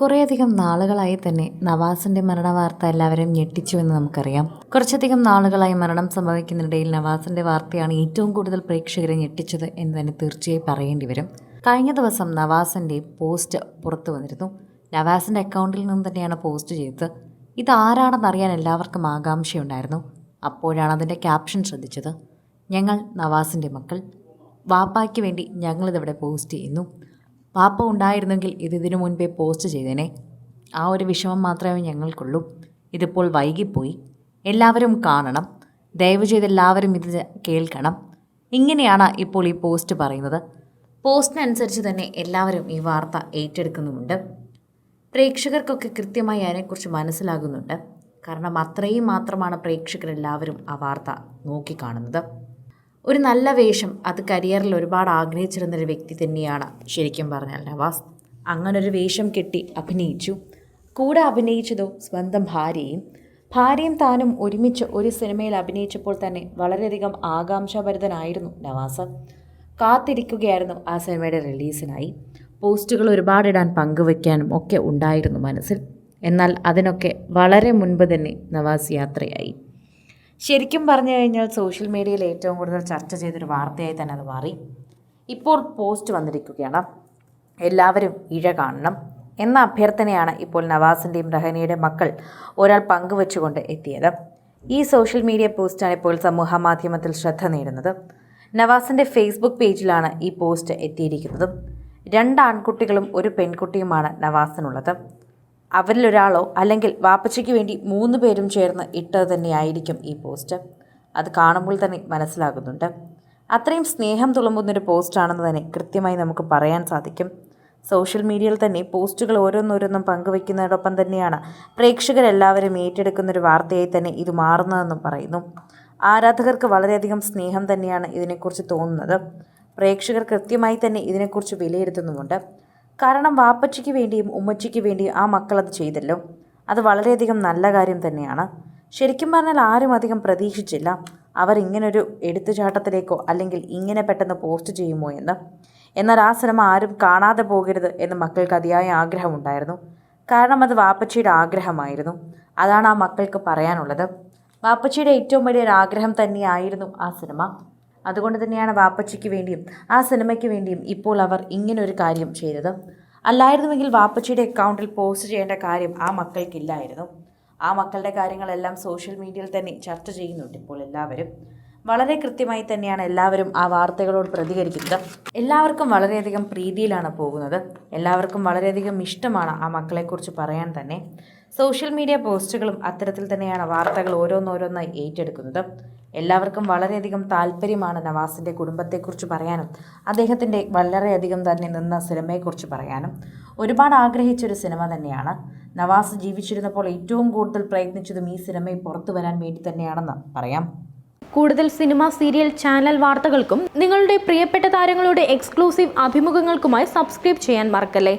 കുറേയധികം നാളുകളായി തന്നെ നവാസിന്റെ മരണ മരണവാർത്ത എല്ലാവരെയും ഞെട്ടിച്ചുവെന്ന് നമുക്കറിയാം. കുറച്ചധികം നാളുകളായി മരണം സംഭവിക്കുന്നതിനിടയിൽ നവാസിന്റെ വാർത്തയാണ് ഏറ്റവും കൂടുതൽ പ്രേക്ഷകരെ ഞെട്ടിച്ചത് എന്ന് തന്നെ തീർച്ചയായും പറയേണ്ടി വരും. കഴിഞ്ഞ ദിവസം നവാസിന്റെ പോസ്റ്റ് പുറത്തു വന്നിരുന്നു. നവാസിന്റെ അക്കൗണ്ടിൽ നിന്ന് തന്നെയാണ് പോസ്റ്റ് ചെയ്തത്. ഇതാരാണെന്ന് അറിയാൻ എല്ലാവർക്കും ആകാംക്ഷയുണ്ടായിരുന്നു. അപ്പോഴാണ് അതിന്റെ ക്യാപ്ഷൻ ശ്രദ്ധിച്ചത്. ഞങ്ങൾ നവാസിന്റെ മക്കൾ. വാപ്പായ്ക്ക് വേണ്ടി ഞങ്ങളിതവിടെ പോസ്റ്റ് ചെയ്യുന്നു. പാപ്പ ഉണ്ടായിരുന്നെങ്കിൽ ഇത് ഇതിനു മുൻപേ പോസ്റ്റ് ചെയ്തേനെ. ആ ഒരു വിഷമം മാത്രമേ ഞങ്ങൾക്കുള്ളൂ. ഇതിപ്പോൾ വൈകിപ്പോയി. എല്ലാവരും കാണണം. ദയവ് ചെയ്ത് എല്ലാവരും ഇത് കേൾക്കണം. ഇങ്ങനെയാണ് ഇപ്പോൾ ഈ പോസ്റ്റ് പറയുന്നത്. പോസ്റ്റിനനുസരിച്ച് തന്നെ എല്ലാവരും ഈ വാർത്ത ഏറ്റെടുക്കുന്നുമുണ്ട്. പ്രേക്ഷകർക്കൊക്കെ കൃത്യമായി അതിനെക്കുറിച്ച് മനസ്സിലാകുന്നുണ്ട്. കാരണം അത്രയും മാത്രമാണ് പ്രേക്ഷകരെല്ലാവരും ആ വാർത്ത നോക്കിക്കാണുന്നത്. ഒരു നല്ല വേഷം. അത് കരിയറിൽ ഒരുപാട് ആഗ്രഹിച്ചിരുന്നൊരു വ്യക്തി തന്നെയാണ്. ശരിക്കും പറഞ്ഞാൽ നവാസ്. അങ്ങനൊരു വേഷം കെട്ടി അഭിനയിച്ചു. കൂടെ അഭിനയിച്ചതോ സ്വന്തം ഭാര്യയും. ഭാര്യയും താനും ഒരുമിച്ച് ഒരു സിനിമയിൽ അഭിനയിച്ചപ്പോൾ തന്നെ വളരെയധികം ആകാംക്ഷാഭരിതനായിരുന്നു നവാസ്. കാത്തിരിക്കുകയായിരുന്നു ആ സിനിമയുടെ റിലീസിനായി. പോസ്റ്റുകൾ ഒരുപാടിടാൻ പങ്കുവയ്ക്കാനും ഒക്കെ ഉണ്ടായിരുന്നു മനസ്സിൽ. എന്നാൽ അതിനൊക്കെ വളരെ മുൻപ് തന്നെ നവാസ് യാത്രയായി. ശരിക്കും പറഞ്ഞു കഴിഞ്ഞാൽ സോഷ്യൽ മീഡിയയിൽ ഏറ്റവും കൂടുതൽ ചർച്ച ചെയ്തൊരു വാർത്തയായി തന്നെ അത് മാറി. ഇപ്പോൾ പോസ്റ്റ് വന്നിരിക്കുകയാണ്. എല്ലാവരും ഇഴ കാണണം എന്ന അഭ്യർത്ഥനയാണ് ഇപ്പോൾ നവാസിന്റെയും റഹനയുടെ മക്കൾ ഒരാൾ പങ്കുവച്ചുകൊണ്ട് എത്തിയത്. ഈ സോഷ്യൽ മീഡിയ പോസ്റ്റാണ് ഇപ്പോൾ സമൂഹ മാധ്യമത്തിൽ ശ്രദ്ധ നേടുന്നത്. നവാസിന്റെ ഫേസ്ബുക്ക് പേജിലാണ് ഈ പോസ്റ്റ് എത്തിയിരിക്കുന്നത്. രണ്ട് ആൺകുട്ടികളും ഒരു പെൺകുട്ടിയുമാണ് നവാസിനുള്ളത്. അവരിലൊരാളോ അല്ലെങ്കിൽ വാപ്പച്ചയ്ക്ക് വേണ്ടി മൂന്ന് പേരും ചേർന്ന് ഇട്ടത് തന്നെയായിരിക്കും ഈ പോസ്റ്റ്. അത് കാണുമ്പോൾ തന്നെ മനസ്സിലാകുന്നുണ്ട്. അത്രയും സ്നേഹം തുളുമ്പുന്നൊരു പോസ്റ്റാണെന്ന് തന്നെ കൃത്യമായി നമുക്ക് പറയാൻ സാധിക്കും. സോഷ്യൽ മീഡിയയിൽ തന്നെ പോസ്റ്റുകൾ ഓരോന്നോരോന്നും പങ്കുവയ്ക്കുന്നതോടൊപ്പം തന്നെയാണ് പ്രേക്ഷകരെല്ലാവരും ഏറ്റെടുക്കുന്നൊരു വാർത്തയായി തന്നെ ഇത് മാറുന്നതെന്നും പറയുന്നു. ആരാധകർക്ക് വളരെയധികം സ്നേഹം തന്നെയാണ് ഇതിനെക്കുറിച്ച് തോന്നുന്നത്. പ്രേക്ഷകർ കൃത്യമായി തന്നെ ഇതിനെക്കുറിച്ച് വിലയിരുത്തുന്നുമുണ്ട്. കാരണം വാപ്പച്ചിക്ക് വേണ്ടിയും ഉമ്മച്ചിക്ക് വേണ്ടിയും ആ മക്കൾ അത് ചെയ്തല്ലോ. അത് വളരെയധികം നല്ല കാര്യം തന്നെയാണ്. ശരിക്കും പറഞ്ഞാൽ ആരും അധികം പ്രതീക്ഷിച്ചില്ല അവർ ഇങ്ങനൊരു എടുത്തുചാട്ടത്തിലേക്കോ അല്ലെങ്കിൽ ഇങ്ങനെ പെട്ടെന്ന് പോസ്റ്റ് ചെയ്യുമോ എന്ന്. എന്നാൽ ആ സിനിമ ആരും കാണാതെ പോകരുത് എന്ന് മക്കൾക്ക് അതിയായ ആഗ്രഹമുണ്ടായിരുന്നു. കാരണം അത് വാപ്പച്ചിയുടെ ആഗ്രഹമായിരുന്നു. അതാണ് ആ മക്കൾക്ക് പറയാനുള്ളത്. വാപ്പച്ചിയുടെ ഏറ്റവും വലിയൊരു ആഗ്രഹം തന്നെയായിരുന്നു ആ സിനിമ. അതുകൊണ്ട് തന്നെയാണ് വാപ്പച്ചിക്ക് വേണ്ടിയും ആ സിനിമയ്ക്ക് വേണ്ടിയും ഇപ്പോൾ അവർ ഇങ്ങനൊരു കാര്യം ചെയ്തത്. അല്ലായിരുന്നുവെങ്കിൽ വാപ്പച്ചിയുടെ അക്കൗണ്ടിൽ പോസ്റ്റ് ചെയ്യേണ്ട കാര്യം ആ മക്കൾക്കില്ലായിരുന്നു. ആ മക്കളുടെ കാര്യങ്ങളെല്ലാം സോഷ്യൽ മീഡിയയിൽ തന്നെ ചർച്ച ചെയ്യുന്നുണ്ട് ഇപ്പോൾ എല്ലാവരും. വളരെ കൃത്യമായി തന്നെയാണ് എല്ലാവരും ആ വാർത്തകളോട് പ്രതികരിക്കുന്നത്. എല്ലാവർക്കും വളരെയധികം പ്രീതിയിലാണ് പോകുന്നത്. എല്ലാവർക്കും വളരെയധികം ഇഷ്ടമാണ് ആ മക്കളെക്കുറിച്ച് പറയാൻ തന്നെ. സോഷ്യൽ മീഡിയ പോസ്റ്റുകളും അത്തരത്തിൽ തന്നെയാണ് വാർത്തകൾ ഓരോന്നോരോന്നായി ഏറ്റെടുക്കുന്നത്. എല്ലാവർക്കും വളരെയധികം താല്പര്യമാണ് നവാസിന്റെ കുടുംബത്തെക്കുറിച്ച് പറയാനും അദ്ദേഹത്തിന്റെ വളരെയധികം തന്നെ നിന്ന സിനിമയെക്കുറിച്ച് പറയാനും. ഒരുപാട് ആഗ്രഹിച്ചൊരു സിനിമ തന്നെയാണ്. നവാസ് ജീവിച്ചിരുന്നപ്പോൾ ഏറ്റവും കൂടുതൽ പ്രയത്നിച്ചതും ഈ സിനിമയെ പുറത്തു വരാൻ വേണ്ടി തന്നെയാണെന്ന് പറയാം. കൂടുതൽ സിനിമ സീരിയൽ ചാനൽ വാർത്തകൾക്കും നിങ്ങളുടെ പ്രിയപ്പെട്ട താരങ്ങളുടെ എക്സ്ക്ലൂസീവ് അഭിമുഖങ്ങൾക്കുമായി സബ്സ്ക്രൈബ് ചെയ്യാൻ മറക്കല്ലേ?